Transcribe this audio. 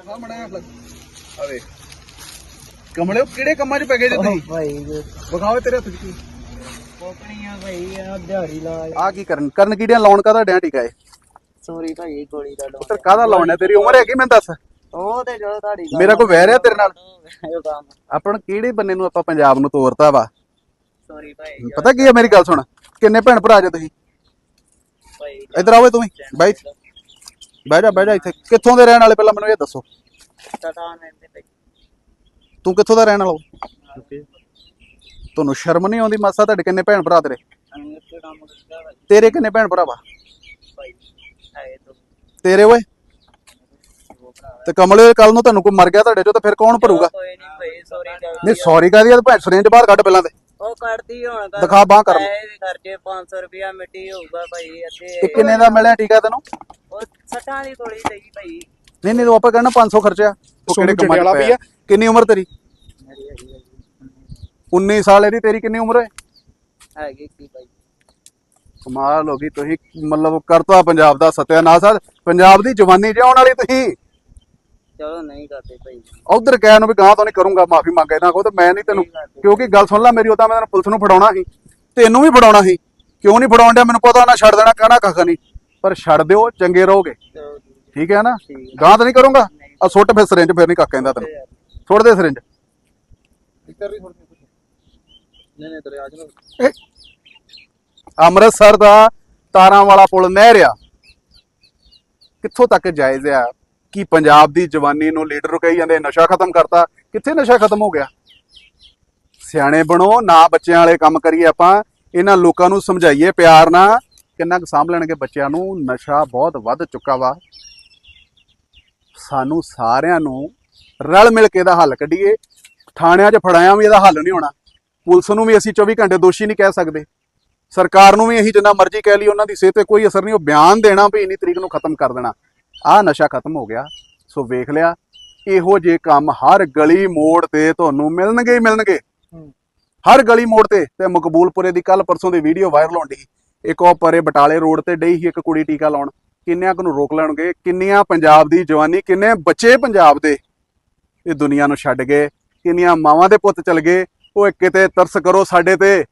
ਸਾਹਮਣੇ ਅਵੇ ਕਮਲੇ ਕਿਹੜੇ ਕੰਮਾਂ 'ਚ ਪੈ ਗਏ ਜੀ ਤੁਸੀਂ? ਭਾਈ ਵਿਖਾਓ ਤੇਰੇ ਹੱਥ 'ਚ ਕੀ? ਕੋਕਣੀਆਂ ਭਾਈ ਆ ਦਿਹਾੜੀ ਲਾ ਆ ਕੀ ਕਰਨ? ਕਰਨ ਕੀੜੀਆਂ ਲਾਉਣ ਕਾਹਦਾ ਡਿਆ ਟਿਕਾ ਏ ਸੋਰੀ ਭਾਈ ਗੋਲੀ ਦਾ ਪੁੱਤਰ ਕਾਹਦਾ ਲਾਉਣਾ ਤੇਰੀ ਉਮਰ ਹੈਗੀ ਮੈਨੂੰ ਦੱਸ। ਉਹ ਤੇ ਜੋ ਤੁਹਾਡੀ ਮੇਰਾ ਕੋਈ ਵੈਰ ਹੈ ਤੇਰੇ ਨਾਲ? ਆਪਣ ਕਿਹੜੇ ਬੰਨੇ ਨੂੰ ਆਪਾਂ ਪੰਜਾਬ ਨੂੰ ਤੋਰਤਾ ਵਾ? ਸੋਰੀ ਭਾਈ ਪਤਾ ਕੀ ਹੈ ਮੇਰੀ ਗੱਲ ਸੁਣ? ਕਿੰਨੇ ਭੈਣ ਭਰਾ ਜੇ ਤੁਸੀਂ? ਭਾਈ ਇੱਧਰ ਆਓ ਤੂੰ ਵੀ ਬਾਈ। ਬਹਿ ਜਾ ਬਹਿ ਜਾ ਇੱਥੇ। ਕਿੱਥੋਂ ਦੇ ਰਹਿਣ ਵਾਲੇ ਪਹਿਲਾਂ ਮੈਨੂੰ ਇਹ ਦੱਸੋ? ਭਾਈ। ਤੂੰ ਕਿੱਥੋਂ ਦਾ ਰਹਿਣ ਵਾਲਾ ਤੁਹਾਨੂੰ ਸ਼ਰਮ ਨਹੀਂ ਆਉਂਦੀ ਮਾਸਾ ਤੁਹਾਡੇ ਕਿੰਨੇ ਭੈਣ ਭਰਾ ਤੇਰੇ? ਅੰਗਰ ਤੇ ਕੰਮ ਕਰਦਾ ਭਾਈ ਤੇਰੇ ਕਿੰਨੇ ਭੈਣ ਭਰਾ ਵਾ? ਭਾਈ ਆਏ ਤੋਂ ਤੇਰੇ ਓਏ? ਉਹ ਭਰਾ ਤੇ ਕਮਲੇ ਕੱਲ ਨੂੰ ਤੁਹਾਨੂੰ ਕੋਈ ਮਰ ਗਿਆ ਤੁਹਾਡੇ ਚੋਂ ਤਾਂ ਫਿਰ ਕੌਣ ਭਰੂਗਾ? ਕੋਈ ਨਹੀਂ ਭਾਈ ਸੋਰੀ ਨਹੀਂ ਸੌਰੀ ਕਾਦੀ ਆ ਭੈਣ ਸਰਿੰਜ ਬਾਹਰ ਕੱਢ ਪਹਿਲਾਂ ਤੇ। ਉਹ ਕਰਦੀ ਹੁਣ ਦਿਖਾ ਬਾਂਹ ਕਰ। ਪੈਸੇ ਵੀ ਖਰਚੇ 500 ਰੁਪਿਆ ਮਿੱਟੀ ਹੋਊਗਾ ਭਾਈ ਅਤੇ ਕਿੰਨੇ ਦਾ ਮਿਲਿਆ ਟੀਕਾ ਤੈਨੂੰ? ਉਹ ਸੱਟਾਂ ਦੀ ਗੋਲੀ ਲਈ ਭਾਈ। ਨਹੀਂ ਨਹੀਂ ਉਹ ਆਪਾਂ ਕਹਿੰਦਾ 500 ਖਰਚਿਆ। ਉਹ ਕਿਹੜੇ ਕੰਮਾਂ ਚ ਪਿਆ। ਕਿੰਨੀ ਉਮਰ ਤੇਰੀ? ਮੇਰੀ ਹੈਗੀ ਹੈਗੀ 19 ਸਾਲ ਇਹਦੀ ਤੇਰੀ ਕਿੰਨੀ ਉਮਰ ਹੈ? ਹੈਗੀ ਕੀ ਭਾਈ। ਕਮਾਲ ਹੋ ਗਈ ਤੁਸੀਂ ਮਤਲਬ ਕਰਤਾ ਪੰਜਾਬ ਦਾ ਸਤਿਆਨਾਸ਼। ਆ ਪੰਜਾਬ ਦੀ ਜਵਾਨੀ ਜਿਉਣ ਵਾਲੀ ਤੁਸੀਂ। ਚਲੋ ਨਹੀਂ ਕਰਦੇ ਭਾਈ। ਉਧਰ ਕਹਿ ਨੂੰ ਵੀ ਗਾਂ ਤੋਂ ਨਹੀਂ ਕਰੂੰਗਾ ਮਾਫੀ ਮੰਗ ਇਹਨਾਂ ਕੋ ਤੇ ਮੈਂ ਨਹੀਂ ਤੈਨੂੰ ਕਿਉਂਕਿ ਗੱਲ ਸੁਣ ਲੈ ਮੇਰੀ ਉਹ ਤਾਂ ਮੈਂ ਤੈਨੂੰ ਪੁਲਿਸ ਨੂੰ ਫੜਾਉਣਾ ਸੀ। ਤੈਨੂੰ ਵੀ ਫੜਾਉਣਾ ਸੀ। ਕਿਉਂ ਨਹੀਂ ਫੜਾਉਣ ਡਿਆ? ਮੈਨੂੰ ਪਤਾ ਨਾ ਛੱਡ ਦੇਣਾ ਕਹਿਣਾ ਕੱਖ ਨਹੀਂ। ਪਰ ਛੱਡ ਦਿਓ ਚੰਗੇ ਰਹੋਗੇ। ਠੀਕ ਹੈ ਨਾ? ਗਾਂ ਤਾਂ ਨਹੀਂ ਕਰੂੰਗਾ? ਆ ਸੁੱਟ ਫਿਰ ਸਿਰਿੰਜ ਫਿਰ ਨਹੀਂ ਕੱਖ ਕਹਿੰਦਾ ਤੈਨੂੰ। ਸੁੱਟ ਦੇ ਸਿਰਿੰਜ। ਨਹੀਂ ਨਹੀਂ ਤੇਰੇ ਆਜ ਨੂੰ ਅੰਮ੍ਰਿਤਸਰ ਦਾ ਤਾਰਾਂ ਵਾਲਾ ਪੁਲ ਨਹਿਰ ਆ। ਕਿੱਥੋਂ ਤੱਕ ਜਾਇਜ਼ ਆ ਕਿ ਪੰਜਾਬ ਦੀ ਜਵਾਨੀ ਨੂੰ ਲੀਡਰ ਕਹੀ ਜਾਂਦੇ ਨਸ਼ਾ ਖਤਮ ਕਰਤਾ? ਕਿੱਥੇ ਨਸ਼ਾ ਖਤਮ ਹੋ ਗਿਆ? ਸਿਆਣੇ ਬਣੋ ਨਾ ਬੱਚਿਆਂ ਵਾਲੇ ਕੰਮ ਕਰੀਏ ਆਪਾਂ। ਇਹਨਾਂ ਲੋਕਾਂ ਨੂੰ ਸਮਝਾਈਏ ਪਿਆਰ ਨਾਲ। ਕਿੰਨਾ ਕੁ ਸਾਂਭ ਲੈਣਗੇ ਬੱਚਿਆਂ ਨੂੰ ਨਸ਼ਾ ਬਹੁਤ ਵੱਧ ਚੁੱਕਾ ਵਾ। ਸਾਨੂੰ ਸਾਰਿਆਂ ਨੂੰ ਰਲ ਮਿਲ ਕੇ ਇਹਦਾ ਹੱਲ ਕੱਢੀਏ। ਥਾਣਿਆਂ 'ਚ ਫੜਾਇਆ ਵੀ ਇਹਦਾ ਹੱਲ ਨਹੀਂ ਹੋਣਾ। ਪੁਲਿਸ ਨੂੰ ਵੀ ਅਸੀਂ 24 ਘੰਟੇ ਦੋਸ਼ੀ ਨਹੀਂ ਕਹਿ ਸਕਦੇ। ਸਰਕਾਰ ਨੂੰ ਵੀ ਅਸੀਂ ਜਿੰਨਾ ਮਰਜ਼ੀ ਕਹਿ ਲਈ ਉਹਨਾਂ ਦੀ ਸਿਹਤ ਤੇ ਕੋਈ ਅਸਰ ਨਹੀਂ। ਉਹ ਬਿਆਨ ਦੇਣਾ ਵੀ ਇੰਨੀ ਤਰੀਕ ਨੂੰ ਖਤਮ ਕਰ ਦੇਣਾ। ਆਹ ਨਸ਼ਾ ਖਤਮ ਹੋ ਗਿਆ। ਸੋ ਵੇਖ ਲਿਆ ਇਹੋ ਜੇ ਕੰਮ ਹਰ ਗਲੀ ਮੋੜ ਤੇ ਤੁਹਾਨੂੰ ਮਿਲਣਗੇ ਹੀ ਮਿਲਣਗੇ। ਹਰ ਗਲੀ ਮੋੜ ਤੇ ਤੇ ਮਕਬੂਲਪੁਰੇ ਦੀ ਕੱਲ ਪਰਸੋਂ ਦੀ ਵੀਡੀਓ ਵਾਇਰਲ ਹੋਣ ਦੀ ਇੱਕ ਉਹ ਪਰੇ ਬਟਾਲੇ ਰੋਡ ਤੇ ਡਈ ਸੀ ਇੱਕ ਕੁੜੀ ਟੀਕਾ ਲਾਉਣ। ਕਿੰਨਿਆਂ ਕੁ ਨੂੰ ਰੋਕ ਲੈਣਗੇ? ਕਿੰਨੀਆਂ ਪੰਜਾਬ ਦੀ ਜਵਾਨੀ, ਕਿੰਨੇ ਬੱਚੇ ਪੰਜਾਬ ਦੇ? ਇਹ ਦੁਨੀਆ ਨੂੰ ਛੱਡ ਗਏ। ਕਿੰਨੀਆਂ ਮਾਵਾਂ ਦੇ ਪੁੱਤ ਚਲ ਗਏ। ਉਹ ਕਿਤੇ ਤਰਸ ਕਰੋ ਸਾਡੇ ਤੇ।